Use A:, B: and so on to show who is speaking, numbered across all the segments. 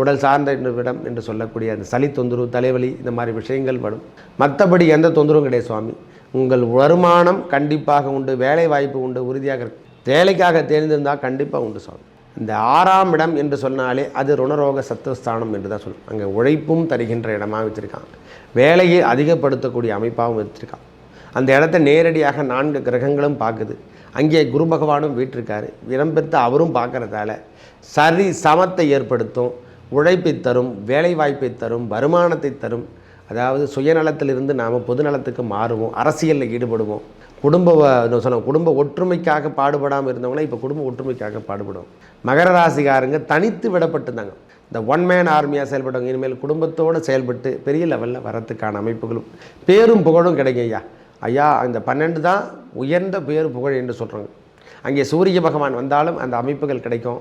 A: உடல் சார்ந்த இடம் என்று சொல்லக்கூடிய அந்த சளி தொந்தரவு தலைவலி இந்த மாதிரி விஷயங்கள் வரும். மற்றபடி எந்த தொந்தரவும் கிடையாது சுவாமி. உங்கள் வருமானம் கண்டிப்பாக உண்டு வேலை வாய்ப்பு உண்டு உறுதியாக இருக்கு. வேலைக்காக தேர்ந்திருந்தால் கண்டிப்பாக உண்டு சுவாமி. இந்த ஆறாம் இடம் என்று சொன்னாலே அது ருணரோக சத்துவஸ்தானம் என்று தான் சொல்லும் அங்கே உழைப்பும் தருகின்ற இடமாக வச்சுருக்கான் வேலையை அதிகப்படுத்தக்கூடிய அமைப்பாகவும் வச்சுருக்கான் அந்த இடத்த நேரடியாக நான்கு கிரகங்களும் பார்க்குது. அங்கே குரு பகவானும் வீட்டிருக்காரு. இடம்பெற்று அவரும் பார்க்கறதால சரி சமத்தை ஏற்படுத்தும். உழைப்பை தரும் வேலை வாய்ப்பை தரும் வருமானத்தை தரும். அதாவது சுயநலத்திலிருந்து நாம் பொதுநலத்துக்கு மாறுவோம் அரசியலில் ஈடுபடுவோம். குடும்ப சொன்ன குடும்ப ஒற்றுமைக்காக பாடுபடாமல் இருந்தவங்களே இப்போ குடும்ப ஒற்றுமைக்காக பாடுபடும் மகர ராசிக்காரங்க தனித்து விடப்பட்டிருந்தாங்க. இந்த ஒன் மேன் ஆர்மியாக செயல்பட்டவங்க இனிமேல் குடும்பத்தோடு செயல்பட்டு பெரிய லெவலில் வரத்துக்கான அமைப்புகளும் பேரும் புகழும் கிடைக்கும் ஐயா. ஐயா இந்த பன்னெண்டு தான் உயர்ந்த பேர் புகழ் என்று சொல்கிறாங்க அங்கே சூரிய பகவான் வந்தாலும் அந்த அமைப்புகள் கிடைக்கும்.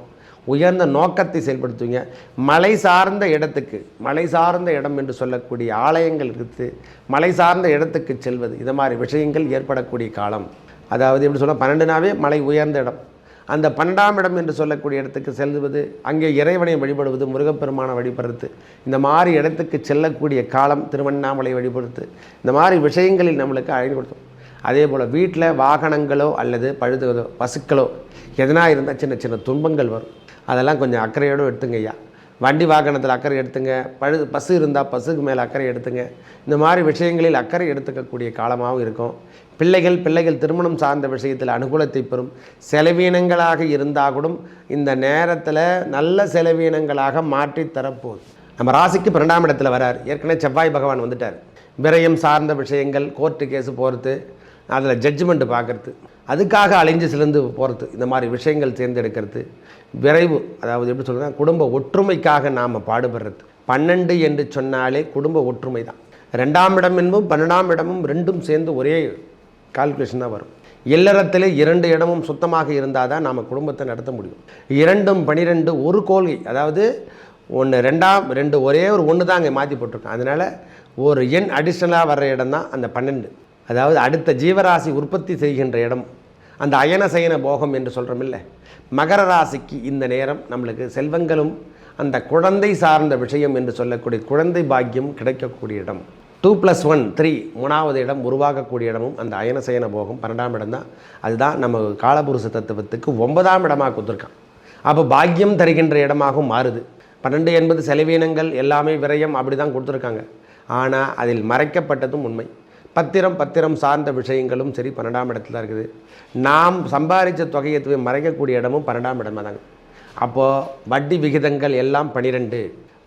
A: உயர்ந்த நோக்கத்தை செயல்படுத்துவீங்க. மலை சார்ந்த இடத்துக்கு மலை சார்ந்த இடம் என்று சொல்லக்கூடிய ஆலயங்கள் இருக்குது மலை சார்ந்த இடத்துக்கு செல்வது. இது மாதிரி விஷயங்கள் ஏற்படக்கூடிய காலம். அதாவது எப்படி சொல்ல பன்னெண்டுனாவே மலை உயர்ந்த இடம். அந்த பன்னெண்டாம் இடம் என்று சொல்லக்கூடிய இடத்துக்கு செல்வது அங்கே இறைவனை வழிபடுவது முருகப்பெருமானை வழிபடுறது இந்த மாதிரி இடத்துக்கு செல்லக்கூடிய காலம் திருவண்ணாமலை வழிபடுறது இந்த மாதிரி விஷயங்களில் நம்மளுக்கு அழகு கொடுத்தோம் அதே போல் வீட்டில் வாகனங்களோ அல்லது பழுதுகளோ பசுக்களோ எதனா இருந்தால் சின்ன சின்ன துன்பங்கள் வரும். அதெல்லாம் கொஞ்சம் அக்கறையோடு எடுத்துங்க ஐயா. வண்டி வாகனத்தில் அக்கறை எடுத்துங்க. பழு பசு இருந்தால் பசுக்கு மேலே அக்கறை எடுத்துங்க. இந்த மாதிரி விஷயங்களில் அக்கறை எடுத்துக்கக்கூடிய காலமாகவும் இருக்கும். பிள்ளைகள் பிள்ளைகள் திருமணம் சார்ந்த விஷயத்தில் அனுகூலத்தை பெறும். செலவீனங்களாக இருந்தால் கூட இந்த நேரத்தில் நல்ல செலவீனங்களாக மாற்றி தரப்போகுது. நம்ம ராசிக்கு பன்னெண்டாம் இடத்துல வரார். ஏற்கனவே செவ்வாய் பகவான் வந்துட்டார். விரயம் சார்ந்த விஷயங்கள் கோர்ட்டு கேஸு போகிறது அதில் ஜட்ஜ்மெண்ட்டு பார்க்குறது. அதுக்காக அலைஞ்சு சிலந்து போகிறது இந்த மாதிரி விஷயங்கள் தேர்ந்தெடுக்கிறது. விரைவு அதாவது எப்படி சொல்கிறேன் குடும்ப ஒற்றுமைக்காக நாம் பாடுபடுறது. பன்னெண்டு என்று சொன்னாலே குடும்ப ஒற்றுமை தான். ரெண்டாம் இடம் என்பதும் பன்னெண்டாம் இடமும் ரெண்டும் சேர்ந்து ஒரே கால்குலேஷன் தான் வரும். இல்லறத்திலே இரண்டு இடமும் சுத்தமாக இருந்தால் தான் நாம் குடும்பத்தை நடத்த முடியும். இரண்டும் பனிரெண்டு ஒரு கோல்கை அதாவது ஒன்று ரெண்டாம் ரெண்டு ஒரே ஒரு ஒன்று தான் அங்கே மாற்றி போட்டிருக்கோம் அதனால் ஒரு எண் அடிஷ்னலாக வர்ற இடம் தான் அந்த பன்னெண்டு. அதாவது அடுத்த ஜீவராசி உற்பத்தி செய்கின்ற இடம் அந்த அயன சயன போகம் என்று சொல்கிறோமில்ல மகர ராசிக்கு இந்த நேரம் நம்மளுக்கு செல்வங்களும் அந்த குழந்தை சார்ந்த விஷயம் என்று சொல்லக்கூடிய குழந்தை பாக்கியம் கிடைக்கக்கூடிய இடம். டூ ப்ளஸ் ஒன் த்ரீ மூணாவது இடம் உருவாகக்கூடிய இடமும் அந்த அயன சயன போகம் பன்னெண்டாம் இடம் தான். அதுதான் நம்ம காலபுருஷ தத்துவத்துக்கு ஒன்பதாம் இடமாக கொடுத்துருக்கான். அப்போ பாக்கியம் தருகின்ற இடமாகவும் மாறுது. பன்னெண்டு என்பது செலவீனங்கள் எல்லாமே விரயம் அப்படி தான் கொடுத்துருக்காங்க. ஆனால் அதில் மறைக்கப்பட்டதும் உண்மை. பத்திரம் பத்திரம் சார்ந்த விஷயங்களும் சரி பன்னெண்டாம் இடத்துல இருக்குது. நாம் சம்பாதிச்ச தொகையை போய் மறைக்கக்கூடிய இடமும் பன்னெண்டாம் இடமாக தாங்க அப்போது வட்டி விகிதங்கள் எல்லாம் பன்னிரெண்டு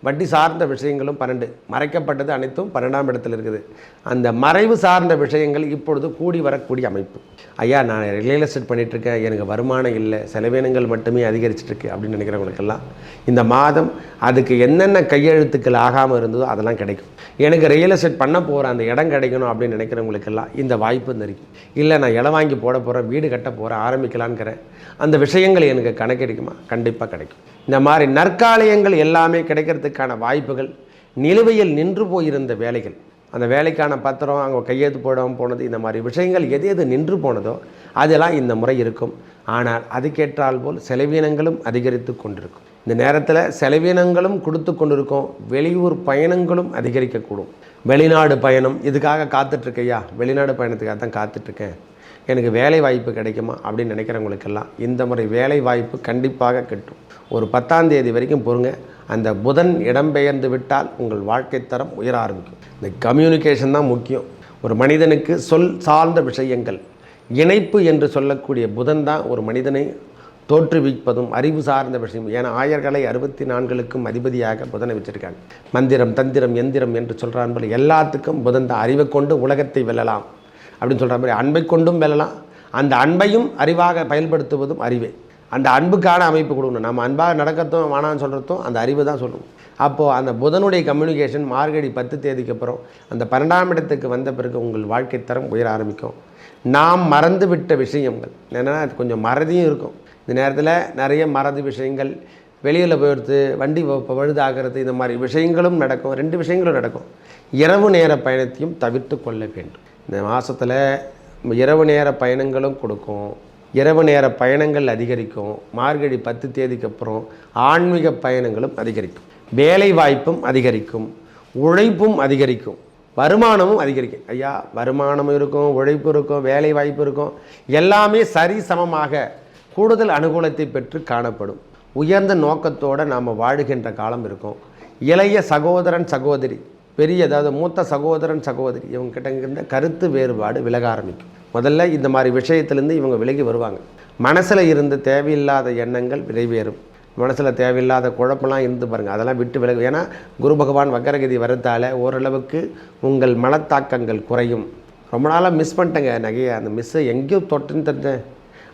A: வட்டி சார்ந்த விஷயங்களும் பன்னெண்டு. மறைக்கப்பட்டது அனைத்தும் பன்னெண்டாம் இடத்துல இருக்குது. அந்த மறைவு சார்ந்த விஷயங்கள் இப்பொழுது கூடி வரக்கூடிய அமைப்பு. ஐயா நான் ரியல் எஸ்டேட் பண்ணிகிட்ருக்கேன் எனக்கு வருமானம் இல்லை. செலவினங்கள் மட்டுமே அதிகரிச்சிட்ருக்கு அப்படின்னு நினைக்கிறவங்களுக்கெல்லாம் இந்த மாதம் அதுக்கு என்னென்ன கையெழுத்துக்கள் ஆகாமல் இருந்ததோ அதெல்லாம் கிடைக்கும். எனக்கு ரியல் எஸ்டேட் பண்ண போகிற அந்த இடம் கிடைக்கணும் அப்படின்னு நினைக்கிறவங்களுக்கெல்லாம் இந்த வாய்ப்பு தெரியும் இல்லை நான் இடம் வாங்கி போட போகிறேன் வீடு கட்ட போகிறேன் ஆரம்பிக்கலான்ங்கிறேன் அந்த விஷயங்கள் எனக்கு கணக்கெடுக்குமா? கண்டிப்பாக கிடைக்கும். இந்த மாதிரி நற்காலயங்கள் எல்லாமே கிடைக்கிறதுக்கான வாய்ப்புகள் நிலுவையில் நின்று போயிருந்த வேலைகள். அந்த வேலைக்கான பத்திரம் அங்கே கையெழுத்து போடாமல் போனது இந்த மாதிரி விஷயங்கள் எது எது நின்று போனதோ அதெல்லாம் இந்த முறை இருக்கும். ஆனால் அதுக்கேற்றால் போல் செலவீனங்களும் அதிகரித்து கொண்டிருக்கும். இந்த நேரத்தில் செலவீனங்களும் கொடுத்து கொண்டிருக்கும். வெளியூர் பயணங்களும் அதிகரிக்கக்கூடும். வெளிநாடு பயணம் இதுக்காக காத்துட்ருக்கையா வெளிநாடு பயணத்துக்காக தான் காத்துட்ருக்கேன் எனக்கு வேலை வாய்ப்பு கிடைக்குமா அப்படின்னு நினைக்கிறவங்களுக்கெல்லாம் இந்த முறை வேலை வாய்ப்பு கண்டிப்பாக கிட்டும். ஒரு பத்தாம் தேதி வரைக்கும் பொறுங்க. அந்த புதன் இடம்பெயர்ந்து விட்டால் உங்கள் வாழ்க்கை தரம் உயர ஆரம்பிக்கும். இந்த கம்யூனிகேஷன் தான் முக்கியம். ஒரு மனிதனுக்கு சொல் சார்ந்த விஷயங்கள் இணைப்பு என்று சொல்லக்கூடிய புதன் தான் ஒரு மனிதனை தோற்றுவிப்பதும் அறிவு சார்ந்த விஷயம். ஏன்னா ஆயர்களை அறுபத்தி நான்களுக்கும் அதிபதியாக புதனை வச்சிருக்காங்க. மந்திரம் தந்திரம் எந்திரம் என்று சொல்கிறான் போல எல்லாத்துக்கும் புதன் தான் அறிவை கொண்டு உலகத்தை வெல்லலாம். அப்படின்னு சொல்கிற மாதிரி அன்பை கொண்டும் வெல்லலாம். அந்த அன்பையும் அறிவாக பயன்படுத்துவதும் அறிவே. அந்த அன்புக்கான அமைப்பு கொடுக்கணும். நம்ம அன்பாக நடக்கிறதும் வேணான்னு சொல்கிறதும் அந்த அறிவு தான் சொல்லணும் அப்போது அந்த புதனுடைய கம்யூனிகேஷன் மார்கழி பத்து தேதிக்கு அப்புறம் அந்த பன்னெண்டாம் இடத்துக்கு வந்த பிறகு உங்கள் வாழ்க்கை தரம் உயர ஆரம்பிக்கும். நாம் மறந்து விட்ட விஷயங்கள். என்னென்னா அது கொஞ்சம் மறதியும் இருக்கும். இந்த நேரத்தில் நிறைய மறதி விஷயங்கள் வெளியில் போயிடுத்து வண்டி வ- பழுதாகிறது இந்த மாதிரி விஷயங்களும் நடக்கும். ரெண்டு விஷயங்களும் நடக்கும். இரவு நேர பயணத்தையும் தவிர்த்து கொள்ள வேண்டும். இந்த மாதத்தில் இரவு நேர பயணங்களும் கொடுக்கும். இரவு நேர பயணங்கள் அதிகரிக்கும். மார்கழி பத்து தேதிக்கு அப்புறம் ஆன்மீக பயணங்களும் அதிகரிக்கும். வேலை வாய்ப்பும் அதிகரிக்கும். உழைப்பும் அதிகரிக்கும். வருமானமும் அதிகரிக்கும். ஐயா வருமானமும் இருக்கும் உழைப்பு இருக்கும் வேலை வாய்ப்பு இருக்கும். எல்லாமே சரி சமமாக கூடுதல் அனுகூலத்தை பெற்று காணப்படும். உயர்ந்த நோக்கத்தோடு நாம் வாழுகின்ற காலம் இருக்கும். இளைய சகோதரன் சகோதரி பெரிய அதாவது மூத்த சகோதரன் சகோதரி இவங்ககிட்ட இருந்த கருத்து வேறுபாடு விலக ஆரம்பிக்கும் முதல்ல இந்த மாதிரி விஷயத்திலேருந்து இவங்க விலகி வருவாங்க. மனசில் இருந்து தேவையில்லாத எண்ணங்கள் நிறைவேறும். மனசில் தேவையில்லாத குழப்பம்லாம் இருந்து பாருங்கள் அதெல்லாம் விட்டு விலகு. ஏன்னா குரு பகவான் வக்கரகதி வரத்தால் ஓரளவுக்கு உங்கள் மனத்தாக்கங்கள் குறையும். ரொம்ப நாளாக மிஸ் பண்ணிட்டேங்க நகையை. அந்த மிஸ்ஸை எங்கேயோ தொட்டுன்னு தெரிஞ்சேன்.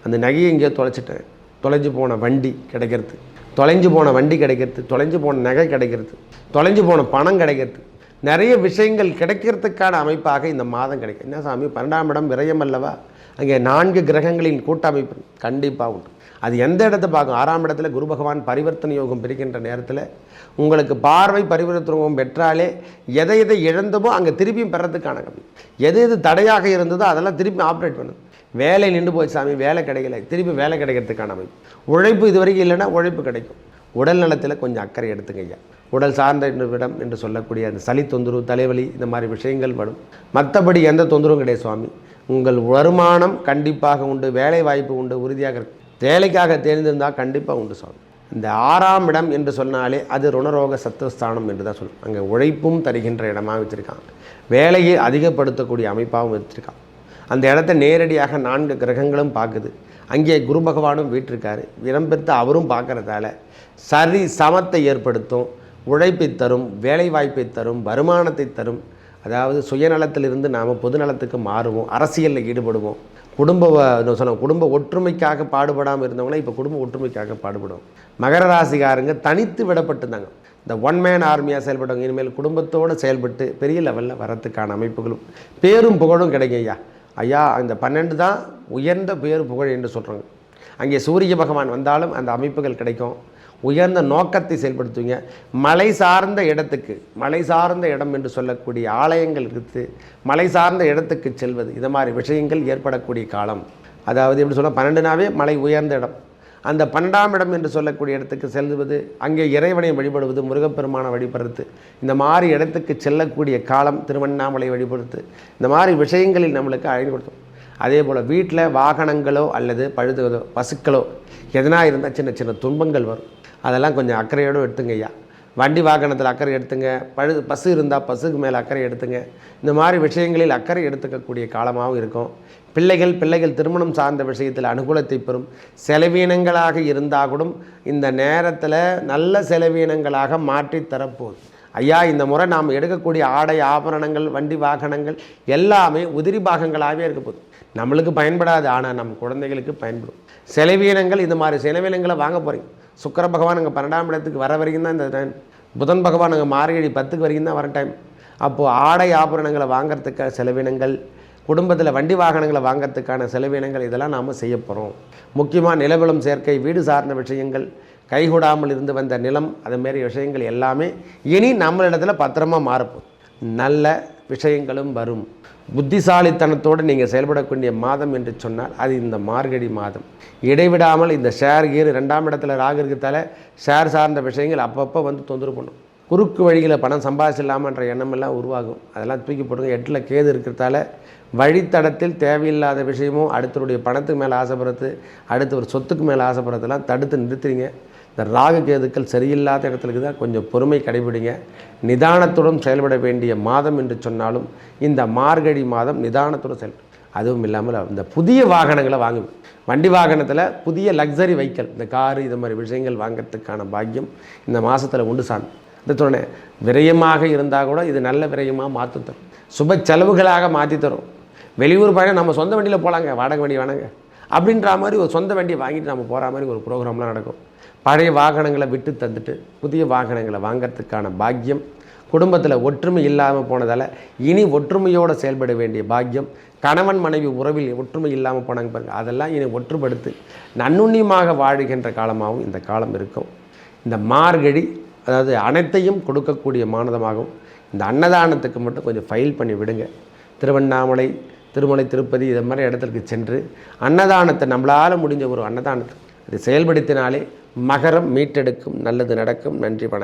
A: அந்த நகையை எங்கேயோ தொலைச்சிட்டேன். தொலைஞ்சு போன வண்டி கிடைக்கிறது. தொலைஞ்சு போன வண்டி கிடைக்கிறது. தொலைஞ்சு போன நகை கிடைக்கிறது. தொலைஞ்சு போன பணம் கிடைக்கிறது. நிறைய விஷயங்கள் கிடைக்கிறதுக்கான அமைப்பாக இந்த மாதம் கிடைக்கும். என்ன சாமி பன்னெண்டாம் இடம் விரயம் அல்லவா? அங்கே நான்கு கிரகங்களின் கூட்டமைப்பு கண்டிப்பாக உண்டு. அது எந்த இடத்தை பார்க்கும்? ஆறாம் இடத்துல குரு பகவான் பரிவர்த்தனை யோகம் பிரிக்கின்ற நேரத்தில் உங்களுக்கு பார்வை பரிவர்த்தனை யோகம் பெற்றாலே எதை எதை இழந்தமோ அங்கே திருப்பியும் பெறத்துக்கான கம்மி. எது எது தடையாக இருந்ததோ அதெல்லாம் திருப்பி ஆப்ரேட் பண்ணுது வேலை நின்று போய் சாமி வேலை கிடைக்கல. திருப்பி வேலை கிடைக்கிறதுக்கான அமைப்பு. உழைப்பு இது வரைக்கும் இல்லைன்னா உழைப்பு கிடைக்கும். உடல் நலத்தில் கொஞ்சம் அக்கறை எடுத்துங்க ஐயா. உடல் சார்ந்த இடம் என்று சொல்லக்கூடிய அந்த சளி தொந்தரவு தலைவலி இந்த மாதிரி விஷயங்கள் வரும். மற்றபடி எந்த தொந்தரவும் கிடையாது சுவாமி. உங்கள் வருமானம் கண்டிப்பாக உண்டு வேலை வாய்ப்பு உண்டு உறுதியாக இருக்கு. வேலைக்காக தேர்ந்திருந்தால் கண்டிப்பாக உண்டு சுவாமி. இந்த ஆறாம் இடம் என்று சொன்னாலே அது ருணரோக சத்துவஸ்தானம் என்று தான் சொல்லுவோம் அங்கே உழைப்பும் தருகின்ற இடமாக வச்சுருக்காங்க. வேலையை அதிகப்படுத்தக்கூடிய அமைப்பாகவும் வச்சுருக்காங்க. அந்த இடத்த நேரடியாக நான்கு கிரகங்களும் பார்க்குது. அங்கே குரு பகவானும் வீட்டிருக்காரு. இடம்பெற்று அவரும் பார்க்குறதால சரி சமத்தை ஏற்படுத்தும். உழைப்பை தரும் வேலைவாய்ப்பை தரும் வருமானத்தை தரும். அதாவது சுயநலத்திலிருந்து நாம் பொதுநலத்துக்கு மாறுவோம் அரசியலில் ஈடுபடுவோம். குடும்ப வ- சொன்ன குடும்ப ஒற்றுமைக்காக பாடுபடாமல் இருந்தவங்களே இப்போ குடும்ப ஒற்றுமைக்காக பாடுபடும் மகர ராசிக்காரங்க தனித்து விடப்பட்டிருந்தாங்க. இந்த ஒன் மேன் ஆர்மியாக செயல்பட்டவங்க இனிமேல் குடும்பத்தோடு செயல்பட்டு பெரிய லெவலில் வரத்துக்கான அமைப்புகளும் பேரும் புகழும் கிடைக்கும் ஐயா. ஐயா அந்த பன்னெண்டு தான் உயர்ந்த பேர் புகழ் என்று சொல்கிறாங்க அங்கே சூரிய பகவான் வந்தாலும் அந்த அமைப்புகள் கிடைக்கும். உயர்ந்த நோக்கத்தை செயல்படுத்துவீங்க. மலை சார்ந்த இடத்துக்கு மலை சார்ந்த இடம் என்று சொல்லக்கூடிய ஆலயங்கள் இருக்குது மலை சார்ந்த இடத்துக்கு செல்வது. இது மாதிரி விஷயங்கள் ஏற்படக்கூடிய காலம். அதாவது எப்படி சொன்னால் பன்னெண்டுனாவே மலை உயர்ந்த இடம். அந்த பன்னெண்டாம் இடம் என்று சொல்லக்கூடிய இடத்துக்கு செல்வது அங்கே இறைவனை வழிபடுவது முருகப்பெருமானை வழிபடுறது இந்த மாதிரி இடத்துக்கு செல்லக்கூடிய காலம் திருவண்ணாமலை வழிபடுறது இந்த மாதிரி விஷயங்களில் நம்மளுக்கு அழைந்து கொடுத்தோம் அதே போல் வீட்டில் வாகனங்களோ அல்லது பழுதுகளோ பசுக்களோ எதனா இருந்தால் சின்ன சின்ன துன்பங்கள் வரும். அதெல்லாம் கொஞ்சம் அக்கறையோடு எடுத்துங்க ஐயா. வண்டி வாகனத்தில் அக்கறை எடுத்துங்க. பழு பசு இருந்தால் பசுக்கு மேலே அக்கறை எடுத்துங்க. இந்த மாதிரி விஷயங்களில் அக்கறை எடுத்துக்கக்கூடிய காலமாகவும் இருக்கும். பிள்ளைகள் பிள்ளைகள் திருமணம் சார்ந்த விஷயத்தில் அனுகூலத்தை பெறும். செலவீனங்களாக இருந்தால் கூட இந்த நேரத்தில் நல்ல செலவீனங்களாக மாற்றி தரப்போகுது ஐயா இந்த முறை நாம் எடுக்கக்கூடிய ஆடை ஆபரணங்கள் வண்டி வாகனங்கள் எல்லாமே உதிரி பாகங்களாகவே இருக்க போகுது. நம்மளுக்கு பயன்படாது ஆனால் நம்ம குழந்தைகளுக்கு பயன்படும். செலவீனங்கள் இந்த மாதிரி செலவீனங்களை வாங்க போகிறீங்க சுக்கர பகவான் அங்கே பன்னெண்டாம் இடத்துக்கு வர வரைக்கும் தான் இந்த டைம் புதன் பகவான் அங்கே மார்கழி பத்துக்கு வரைக்கும் தான் வர டைம் அப்போது ஆடை ஆபரணங்களை வாங்குறதுக்கான செலவினங்கள் குடும்பத்தில் வண்டி வாகனங்களை வாங்கிறதுக்கான செலவினங்கள் இதெல்லாம் நாம் செய்ய போகிறோம் முக்கியமாக நிலவளம் சேர்க்கை வீடு சார்ந்த விஷயங்கள் கைகூடாமல் இருந்து வந்த நிலம் அது விஷயங்கள் எல்லாமே இனி நம்மளிடத்தில் பத்திரமா மாறப்போம் நல்ல விஷயங்களும் வரும். புத்திசாலித்தனத்தோடு நீங்கள் செயல்படக்கூடிய மாதம் என்று சொன்னால் அது இந்த மார்கழி மாதம். இடைவிடாமல் இந்த ஷேர் கீர் ரெண்டாம் இடத்துல ராகு இருக்கிறதால ஷேர் சார்ந்த விஷயங்கள் அப்பப்போ வந்து தொந்தரவு பண்ணும். குறுக்கு வழியில் பணம் சம்பாதிச்சிடலாமன்ற எண்ணமெல்லாம் உருவாகும். அதெல்லாம் தூக்கி போடுங்க எட்டில் கேது இருக்கிறதால வழித்தடத்தில் தேவையில்லாத விஷயமும் அடுத்தருடைய பணத்துக்கு மேலே ஆசைப்படுறது அடுத்து ஒரு சொத்துக்கு மேலே ஆசைப்படுறதெல்லாம் தடுத்து நிறுத்துறீங்க இந்த ராகு கேதுக்கள் சரியில்லாத இடத்துலக்கு தான் கொஞ்சம் பொறுமை கடைபிடிங்க. நிதானத்துடன் செயல்பட வேண்டிய மாதம் என்று சொன்னாலும் இந்த மார்கழி மாதம் நிதானத்துடன் செயல் அதுவும் இல்லாமல் இந்த புதிய வாகனங்களை வாங்கும் வண்டி வாகனத்தில் புதிய லக்ஸரி வெஹிக்கல் இந்த காரு இது மாதிரி விஷயங்கள் வாங்கிறதுக்கான பாக்கியம் இந்த மாதத்தில் உண்டு சாமி. இந்த சொன்னேன் விரயமாக இருந்தால் கூட இது நல்ல விரயமாக மாற்றி தரும். சுப செலவுகளாக மாற்றி தரும். வெளியூர் பயணம் நம்ம சொந்த வண்டியில் போகலாங்க வாடகை வண்டி வேணாங்க அப்படின்ற மாதிரி ஒரு சொந்த வண்டியை வாங்கிட்டு நம்ம போகிற மாதிரி ஒரு ப்ரோக்ராம்லாம் நடக்கும். பழைய வாகனங்களை விட்டு தந்துட்டு புதிய வாகனங்களை வாங்கிறதுக்கான பாக்கியம் குடும்பத்தில் ஒற்றுமை இல்லாமல் போனதால் இனி ஒற்றுமையோடு செயல்பட வேண்டிய பாக்கியம் கணவன் மனைவி உறவில் ஒற்றுமை இல்லாமல் போனாங்க பாருங்க. அதெல்லாம் இனி ஒற்றுப்படுத்து நன்னுண்ணியமாக வாழுகின்ற காலமாகவும் இந்த காலம் இருக்கும். இந்த மார்கழி அதாவது அனைத்தையும் கொடுக்கக்கூடிய மானதமாகவும் இந்த அன்னதானத்துக்கு மட்டும் கொஞ்சம் ஃபைல் பண்ணி விடுங்க. திருவண்ணாமலை திருமலை திருப்பதி இது மாதிரி இடத்துக்கு சென்று அன்னதானத்தை நம்மளால் முடிஞ்ச ஒரு அன்னதானத்தை அதை செயல்படுத்தினாலே மகரம் மீட்டெடுக்கும் நல்லது நடக்கும். நன்றி வணக்கம்.